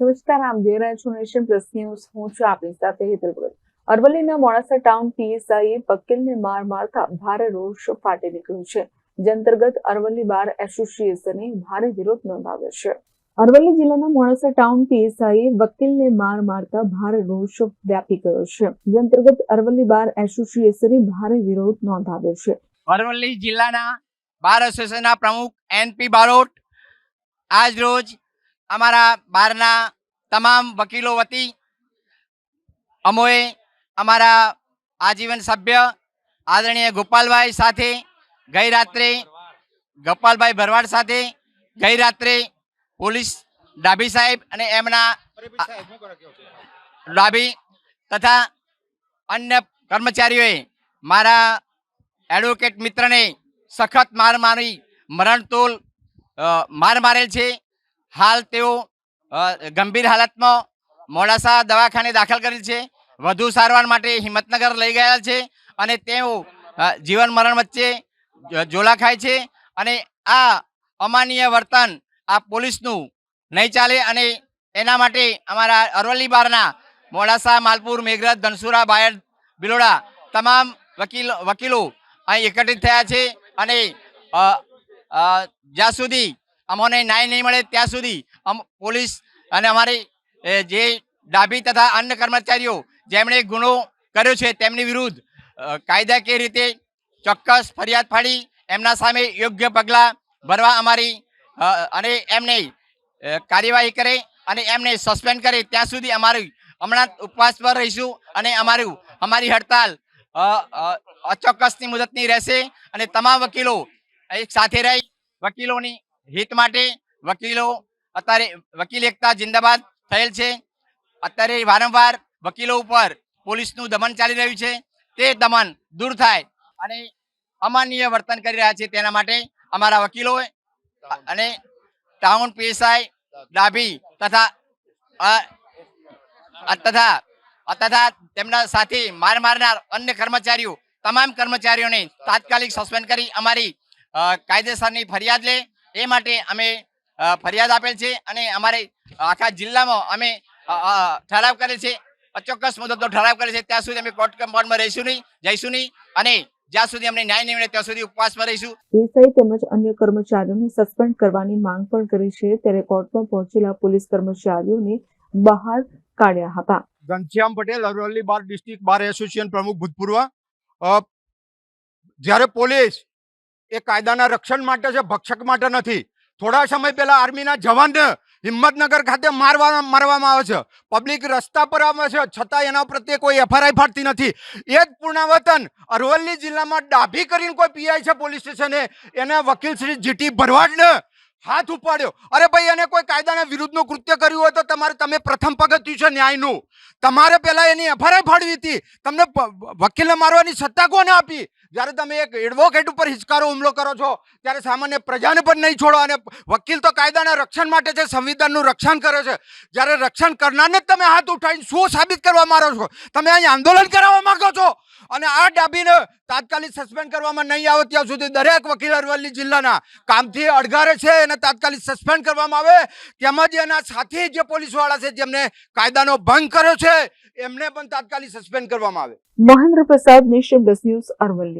નમસ્કાર, આમ જોઈ રહ્યા છો નેશન પ્લસ ન્યૂઝ. હું છું આપની સાથે હેતલ ભગત. અરવલ્લીના મોડાસા ટાઉન પીએસઆઈએ વકીલને માર મારતા ભારે રોષ ફાટી નીકળ્યો છે. જે અંતર્ગત અરવલ્લી બાર એસોસિએશને ભારે વિરોધ નોંધાવ્યો છે. અરવલ્લી જિલ્લાના મોડાસા ટાઉન પીએસઆઈએ વકીલને માર મારતા ભારે રોષ વ્યાપી ગયો છે. જે અંતર્ગત અરવલ્લી બાર એસોસિએશને ભારે વિરોધ નોંધાવ્યો છે. અરવલ્લી જિલ્લાના બાર એસોસિએશનના પ્રમુખ એનપી બારોટ આજ રોજ અમારા બહારના તમામ વકીલો વતી અમોએ અમારા આજીવન સભ્ય આદરણીય ગોપાલભાઈ સાથે ગઈ રાત્રે ગોપાલભાઈ ભરવાડ સાથે ગઈ રાત્રે પોલીસ ડાભી સાહેબ અને એમના ડાભી તથા અન્ય કર્મચારીઓએ મારા એડવોકેટ મિત્રને સખત માર મારી મરણતોલ માર મારેલ છે. હાલ તેઓ ગંભીર હાલતમાં મોડાસા દવાખાને દાખલ કરેલ છે. વધુ સારવાર માટે હિંમતનગર લઈ ગયા છે અને તેઓ જીવન મરણ વચ્ચે ઝોલા ખાય છે અને આ અમાનીય વર્તન આ પોલીસનું નહીં ચાલે અને એના માટે અમારા અરવલ્લી બારના મોડાસા, માલપુર, મેઘરજ, ધનસુરા, બાયડ, બિલોડા તમામ વકીલો વકીલો અહીં એકત્રિત થયા છે અને જ્યાં સુધી અમોને ન્યાય નહીં મળે ત્યાં સુધી પોલીસ અને અમારી જે ડાભી તથા અન્ય કર્મચારીઓ જેમણે ગુનો કર્યો છે તેમની વિરુદ્ધ કાયદાકીય રીતે ચોક્કસ ફરિયાદ ફાડી એમના સામે યોગ્ય પગલાં ભરવા અમારી અને એમને કાર્યવાહી કરે અને એમને સસ્પેન્ડ કરે ત્યાં સુધી અમારી હમણાં ઉપવાસ પર રહીશું અને અમારું, અમારી હડતાલ અચોક્કસની મુદતની રહેશે અને તમામ વકીલો એક સાથે રહી, વકીલોની હિત માટે વકીલો, અત્યારે વકીલ એકતા જિંદાબાદ થયેલ છે. અત્યારે વારંવાર વકીલો ઉપર પોલીસનું દમન ચાલી રહ્યું છે. તે દમન દૂર થાય અને અમાનીય વર્તન કરી રહ્યા છે તેના માટે અમારા વકીલો અને ટાઉન પીએસઆઈ ડાભી તથા તથા તથા તેમના સાથી માર મારનાર અન્ય કર્મચારીઓ, તમામ કર્મચારીઓને તાત્કાલિક સસ્પેન્ડ કરી અમારી કાયદેસરની ફરિયાદ લે એ માટે અમે ફરિયાદ આપેલ છે અને અમારે આખા જિલ્લામાં અમે ઠરાવ કરેલ છે. અચોક્કસ મુદ્દો ઠરાવ કરે છે. ત્યાં સુધી અમે કોર્ટ કમ્પાઉન્ડમાં રહીશું નહીં જઈશું નહીં અને જ્યાં સુધી અમને ન્યાય નહીં મળે ત્યાં સુધી ઉપવાસમાં રહીશું. પીએસઆઈ તેમજ અન્ય કર્મચારીઓને સસ્પેન્ડ કરવાની માંગ પણ કરી છે. ત્યારે કોર્ટમાં પહોંચેલા પોલીસ કર્મચારીઓને બહાર કાઢ્યા હતા. Ghanshyam Patel Aravalli bar district bar association પ્રમુખ ભૂતપૂર્વ. જ્યારે પોલીસ એ કાયદાના રક્ષણ માટે છે, ભક્ષક માટે નથી. થોડા સમય પહેલા આર્મીના જવાનને હિંમતનગર ખાતે મારવા, મારવામાં આવે છે. પબ્લિક રસ્તા પર આવે છે, છતાં એના પ્રત્યે કોઈ એફઆરઆઈ ફાટતી નથી. એ જ પૂર્ણાવતન અરવલ્લી જિલ્લામાં ડાભી કરીને કોઈ પીઆઈ છે પોલીસ સ્ટેશને, એને વકીલ શ્રી જીટી ભરવાડને હાથ ઉપાડ્યો. અરે ભાઈ, એને કોઈ કાયદાના વિરુદ્ધનું કૃત્ય કર્યું હોય તો તમારે, તમે પ્રથમ પગથિયું છે ન્યાયનું. તમારે પહેલાં એની એફઆરઆઈ ફાડવી હતી. તમને વકીલને મારવાની સત્તા કોને આપી? જ્યારે તમે એક એડવોકેટ ઉપર હિચકારો, હુમલો કરો છો, ત્યારે સામાન્ય પ્રજાને પણ નહીં છોડો. અને વકીલ તો કાયદાના રક્ષણ માટે છે સંવિધાનનું રક્ષણ કરે છે, જ્યારે રક્ષણ કરનારને જ તમે હાથ ઉઠાવીને શું સાબિત કરવા માંગો છો? તમે અહીં આંદોલન કરાવવા માંગો છો? અને આ ડાબીને તાત્કાલિક સસ્પેન્ડ કરવામાં નહીં આવે ત્યાં સુધી દરેક વકીલ અરવલ્લી જિલ્લાના કામથી અડગારે છે એને તાત્કાલિક સસ્પેન્ડ કરવામાં આવે. તેમજ એના સાથી જે પોલીસવાળા છે, જેમને કાયદાનો ભંગ કર્યો છે, એમને પણ તાત્કાલિક સસ્પેન્ડ કરવામાં આવે. મહેન્દ્ર પ્રસાદ, નેશન ન્યૂઝ અરવલ્લી.